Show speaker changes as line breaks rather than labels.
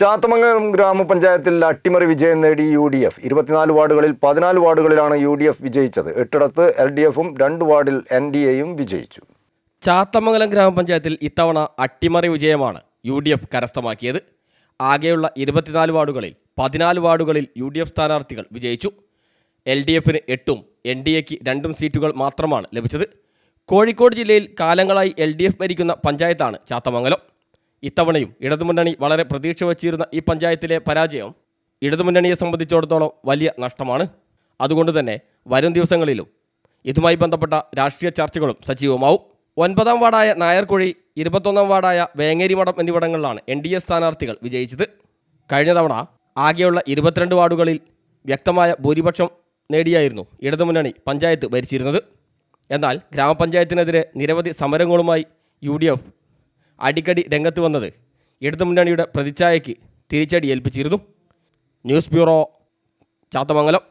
ചാത്തമംഗലം ഗ്രാമപഞ്ചായത്തിൽ അട്ടിമറി വിജയം നേടി യു ഡി എഫ് ഇരുപത്തിനാല് വാർഡുകളിൽ പതിനാല് വാർഡുകളിലാണ് യു ഡി എഫ് വിജയിച്ചത്. എട്ടിടത്ത് എൽ ഡി എഫും രണ്ട് വാർഡിൽ എൻ ഡി എയും വിജയിച്ചു.
ചാത്തമംഗലം ഗ്രാമപഞ്ചായത്തിൽ ഇത്തവണ അട്ടിമറി വിജയമാണ് യു ഡി എഫ് കരസ്ഥമാക്കിയത്. ആകെയുള്ള ഇരുപത്തിനാല് വാർഡുകളിൽ പതിനാല് വാർഡുകളിൽ യു ഡി എഫ് സ്ഥാനാർത്ഥികൾ വിജയിച്ചു. എൽ ഡി എഫിന് എട്ടും എൻ ഡി എക്ക് രണ്ടും സീറ്റുകൾ മാത്രമാണ് ലഭിച്ചത്. കോഴിക്കോട് ജില്ലയിൽ കാലങ്ങളായി എൽ ഡി എഫ് ഭരിക്കുന്ന പഞ്ചായത്താണ് ചാത്തമംഗലം. ഇത്തവണയും ഇടതുമുന്നണി വളരെ പ്രതീക്ഷ വച്ചിരുന്ന ഈ പഞ്ചായത്തിലെ പരാജയം ഇടതുമുന്നണിയെ സംബന്ധിച്ചിടത്തോളം വലിയ നഷ്ടമാണ്. അതുകൊണ്ട് തന്നെ വരും ദിവസങ്ങളിലും ഇതുമായി ബന്ധപ്പെട്ട രാഷ്ട്രീയ ചർച്ചകളും സജീവമാവും. ഒൻപതാം വാർഡായ നായർക്കുഴി ഇരുപത്തൊന്നാം വാർഡായ വേങ്ങേരിമഠം എന്നിവിടങ്ങളിലാണ് എൻ ഡി എ സ്ഥാനാർത്ഥികൾ വിജയിച്ചത്. കഴിഞ്ഞ തവണ ആകെയുള്ള ഇരുപത്തിരണ്ട് വാർഡുകളിൽ വ്യക്തമായ ഭൂരിപക്ഷം നേടിയായിരുന്നു ഇടതുമുന്നണി പഞ്ചായത്ത് ഭരിച്ചിരുന്നത്. എന്നാൽ ഗ്രാമപഞ്ചായത്തിനെതിരെ നിരവധി സമരങ്ങളുമായി യു അടിക്കടി രംഗത്ത് വന്നത്. ഇടതുമുന്നണിയുടെ പ്രതിച്ഛായയ്ക്ക് തിരിച്ചടി ഏൽപ്പിച്ചിരുന്നു. News bureau Chathamangalam.